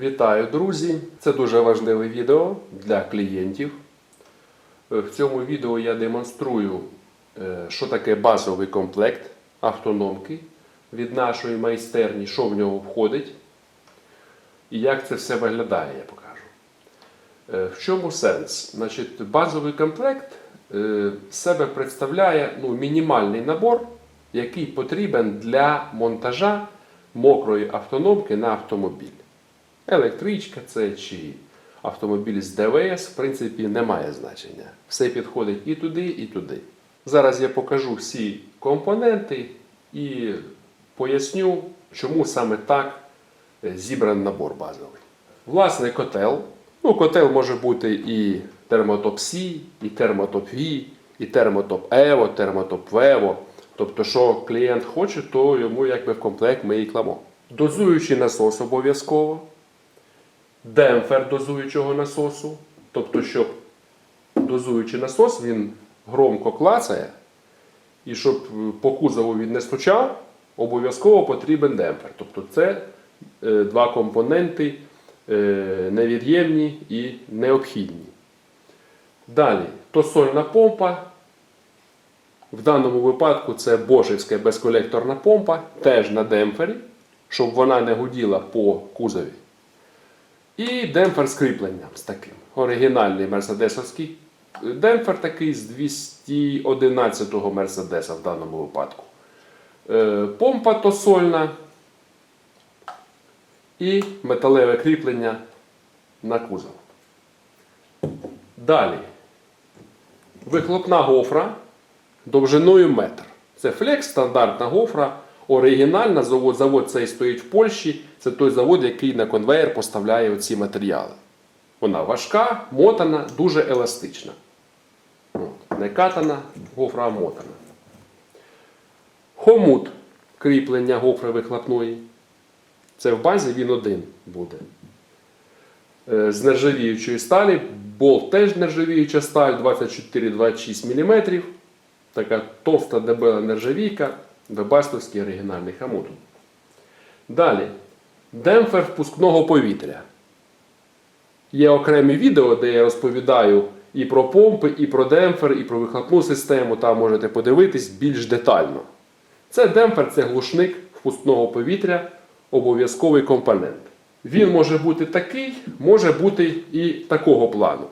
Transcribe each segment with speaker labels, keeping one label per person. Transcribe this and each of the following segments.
Speaker 1: Вітаю, друзі! Це дуже важливе відео для клієнтів. Е, В цьому відео я демонструю, е, що таке базовий комплект автономки від нашої майстерні, що в нього входить і як це все виглядає, я покажу. Е, В чому сенс? Значить, базовий комплект себе представляє ну, мінімальний набор, який потрібен для монтажа мокрої автономки на автомобіль. Електричка це чи автомобіль з ДВС, в принципі, не має значення. Все підходить і туди, і туди. Зараз я покажу всі компоненти і поясню, чому саме так е, зібраний набор базовий. Власне, котел. Ну, котел може бути і термотоп Сі, і термотоп Ві, і термотоп Ево, термотоп Вево. Тобто, що клієнт хоче, то йому якби в комплект ми і кламо. Дозуючий насос обов'язково демпфер дозуючого насосу. Тобто, щоб дозуючий насос він громко клацає, і щоб е, по кузову він не стучав, обов'язково потрібен демпфер. Тобто це е, два компоненти е, невід'ємні і необхідні. Далі, тосольна помпа. В даному випадку це бошевська безколекторна помпа, теж на демпфері, щоб вона не гуділа по кузові. І демпфер з кріпленням з таким. Оригінальний мерседесовський демпфер такий з 211-го Мерседеса в даному випадку. Е, Помпа тосольна і металеве кріплення на кузов. Далі. Вихлопна гофра довжиною метр. Це флекс, стандартна гофра. Оригінальна завод, завод цей стоїть в Польщі. Це той завод, який на конвейер поставляє оці матеріали. Вона важка, мотана, дуже еластична. Не катана, гофра мотана. Хомут кріплення гофри вихлопної. Це в базі він один буде. Е, З нержавіючої сталі. Болт теж нержавіюча сталь 24-26 мм. Така товста дебела нержавійка. Вебастовський оригінальний хамут. Далі. Демпфер впускного повітря. Є окремі відео, де я розповідаю і про помпи, і про демпфер, і про вихлопну систему. Там можете подивитись більш детально. Це демпфер, це глушник впускного повітря, обов'язковий компонент. Він може бути такий, може бути і такого плану.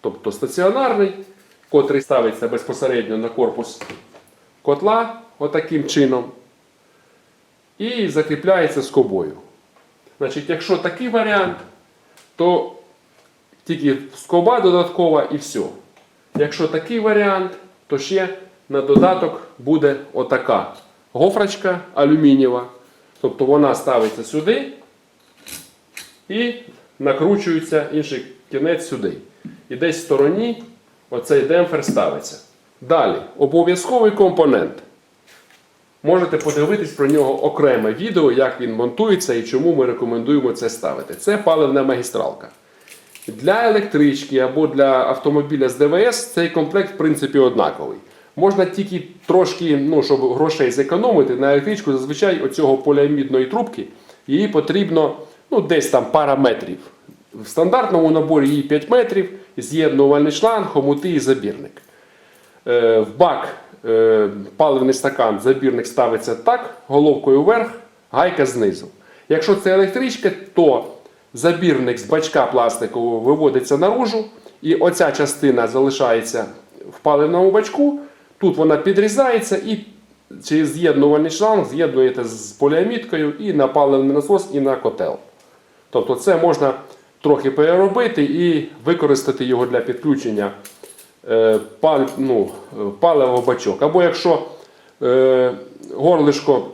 Speaker 1: Тобто стаціонарний, котрий ставиться безпосередньо на корпус котла, отаким чином, і закріпляється скобою. Значить, якщо такий варіант, то тільки скоба додаткова і все. Якщо такий варіант, то ще на додаток буде отака гофрочка алюмінієва. Тобто вона ставиться сюди і накручується інший кінець сюди. І десь в стороні оцей демпфер ставиться. Далі, обов'язковий компонент. Можете подивитись про нього окреме відео, як він монтується і чому ми рекомендуємо це ставити. Це паливна магістралка. Для електрички або для автомобіля з ДВС цей комплект, в принципі, однаковий. Можна тільки трошки, ну, щоб грошей зекономити, на електричку зазвичай оцього поліамідної трубки її потрібно ну, десь там пара метрів. В стандартному наборі її 5 метрів, з'єднувальний шланг, хомути і забірник. Е, в бак паливний стакан, забірник ставиться так, головкою вверх, гайка знизу. Якщо це електричка, то забірник з бачка пластикового виводиться наружу, і оця частина залишається в паливному бачку. Тут вона підрізається і через з'єднувальний шланг з'єднуєте з поліамідкою і на паливний насос, і на котел. Тобто це можна трохи переробити і використати його для підключення е, пал, ну, палива в бачок. Або якщо е, горлишко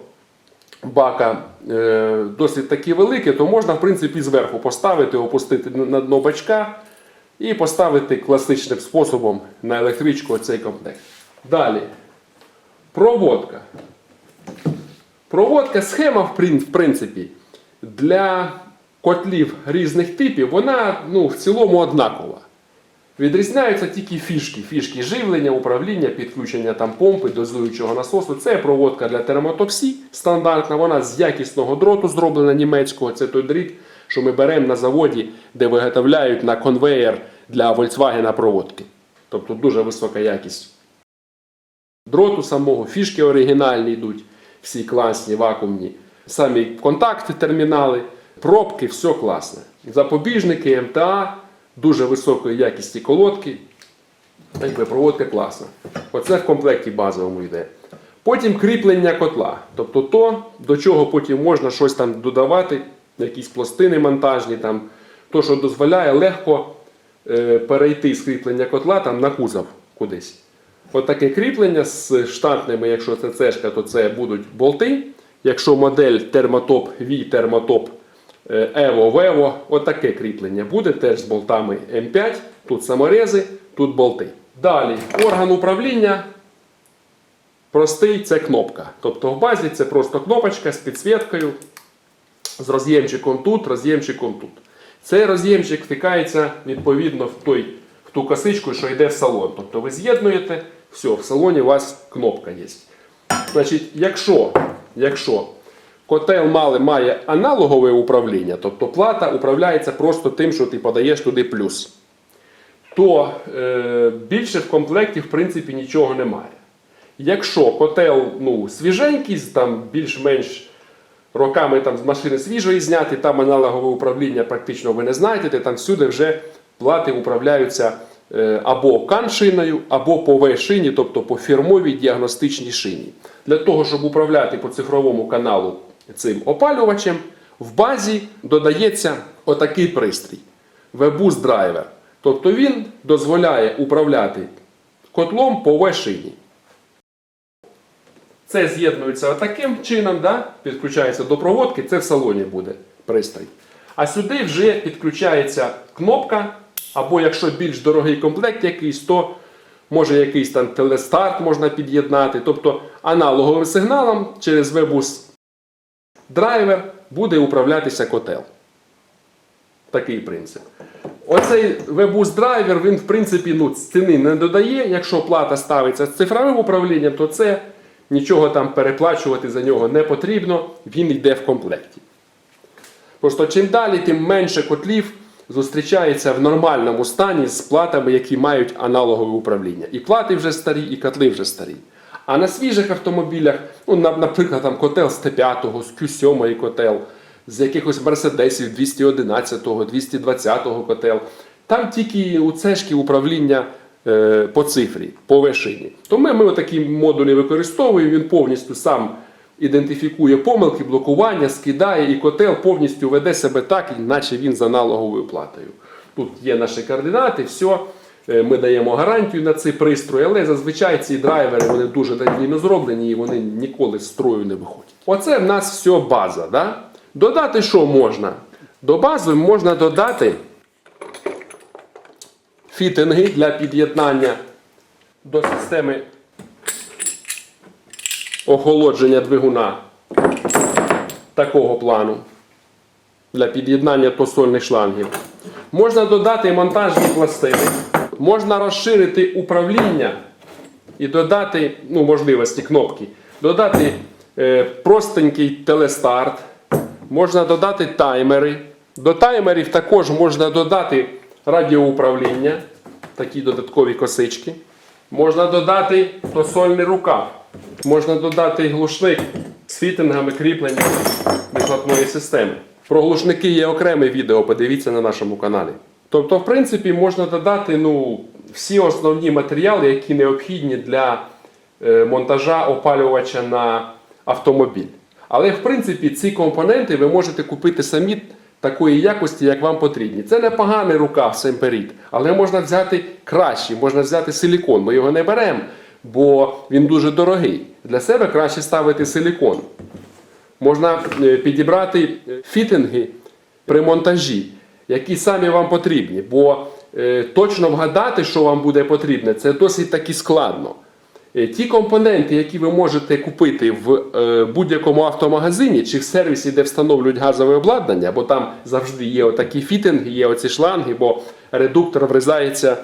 Speaker 1: бака е, досить таки велике, то можна в принципі зверху поставити, опустити на дно бачка і поставити класичним способом на електричку цей комплект. Далі. Проводка. Проводка, схема, в принципі, для котлів різних типів, вона ну, в цілому однакова. Відрізняються тільки фішки. Фішки живлення, управління, підключення там помпи, дозуючого насосу. Це проводка для термотопсі стандартна. Вона з якісного дроту зроблена німецького. Це той дріт, що ми беремо на заводі, де виготовляють на конвеєр для Volkswagen проводки. Тобто дуже висока якість. Дроту самого, фішки оригінальні йдуть, всі класні, вакуумні. Самі контакти, термінали, пробки, все класне. Запобіжники, МТА, дуже високої якісті колодки. Якби проводка класна. Оце в комплекті базовому йде. Потім кріплення котла. Тобто то, до чого потім можна щось там додавати, якісь пластини монтажні, там, то, що дозволяє легко е, перейти з кріплення котла там, на кузов кудись. От таке кріплення з штатними, якщо це цешка, то це будуть болти. Якщо модель термотоп V, термотоп е, Evo, Vevo, от кріплення буде теж з болтами М5. Тут саморези, тут болти. Далі орган управління простий це кнопка. Тобто в базі це просто кнопочка з підсвіткою, з роз'ємчиком тут, роз'ємчиком тут. Цей роз'ємчик втикається відповідно в, той, в ту косичку, що йде в салон. Тобто ви з'єднуєте, все, в салоні у вас кнопка є. Значить, якщо, якщо котел мали, має аналогове управління, тобто плата управляється просто тим, що ти подаєш туди плюс, то е, більше в комплекті в принципі нічого немає. Якщо котел ну, свіженький, там більш-менш роками там, з машини свіжої зняти, там аналогове управління практично ви не знайдете, там всюди вже плати управляються е, або кан-шиною, або по В-шині, тобто по фірмовій діагностичній шині. Для того, щоб управляти по цифровому каналу цим опалювачем, в базі додається отакий пристрій Weboost драйвер. Тобто він дозволяє управляти котлом по В-шині. Це з'єднується таким чином, да? підключається до проводки, це в салоні буде пристрій. А сюди вже підключається кнопка, або якщо більш дорогий комплект якийсь, то може якийсь там телестарт можна під'єднати. Тобто аналоговим сигналом через Webus драйвер буде управлятися котел. Такий принцип. Оцей Webus драйвер, він в принципі ну, ціни не додає. Якщо плата ставиться з цифровим управлінням, то це нічого там переплачувати за нього не потрібно, він йде в комплекті. Просто чим далі, тим менше котлів зустрічається в нормальному стані з платами, які мають аналогове управління. І плати вже старі, і котли вже старі. А на свіжих автомобілях, ну, наприклад, там котел з Т5, з Q7 котел, з якихось Мерседесів 211, 220 котел, там тільки у цешки управління е, по цифрі, по вишині. То ми, ми такі модулі використовуємо, він повністю сам ідентифікує помилки, блокування, скидає, і котел повністю веде себе так, наче він з аналоговою платою. Тут є наші координати, все. Е, Ми даємо гарантію на цей пристрій, але зазвичай ці драйвери вони дуже надійно зроблені і вони ніколи з строю не виходять. Оце в нас все база. Да? Додати що можна? До бази можна додати фітинги для під'єднання до системи охолодження двигуна такого плану для під'єднання тосольних шлангів. Можна додати монтажні пластини, можна розширити управління і додати ну, можливості кнопки, додати е, простенький телестарт, можна додати таймери. До таймерів також можна додати радіоуправління, такі додаткові косички. Можна додати тосольний рукав. Можна додати глушник з фітингами кріплення вихлопної системи. Про глушники є окреме відео, подивіться на нашому каналі. Тобто, в принципі, можна додати ну, всі основні матеріали, які необхідні для е, монтажа опалювача на автомобіль. Але, в принципі, ці компоненти ви можете купити самі такої якості, як вам потрібні. Це непоганий рукав Семперіт, але можна взяти кращий, можна взяти силікон. Ми його не беремо, бо він дуже дорогий. Для себе краще ставити силікон. Можна е, підібрати е, фітинги при монтажі, які самі вам потрібні. Бо е, точно вгадати, що вам буде потрібне, це досить таки складно. Е, Ті компоненти, які ви можете купити в е, будь-якому автомагазині чи в сервісі, де встановлюють газове обладнання, бо там завжди є отакі фітинги, є оці шланги, бо редуктор врізається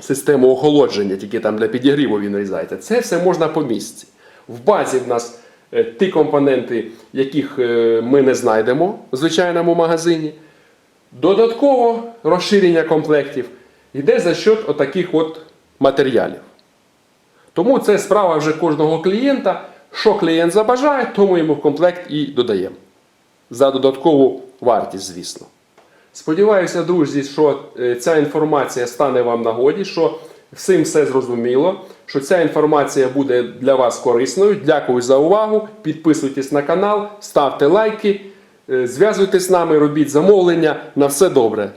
Speaker 1: систему охолодження, тільки там для підігріву він різається. Це все можна по місці. В базі в нас ті компоненти, яких ми не знайдемо в звичайному магазині. Додатково розширення комплектів йде за счет отаких от матеріалів. Тому це справа вже кожного клієнта. Що клієнт забажає, тому йому в комплект і додаємо. За додаткову вартість, звісно. Сподіваюся, друзі, що е, ця інформація стане вам нагоді, що всім все зрозуміло, що ця інформація буде для вас корисною. Дякую за увагу. Підписуйтесь на канал, ставте лайки, зв'язуйтесь з нами, робіть замовлення. На все добре.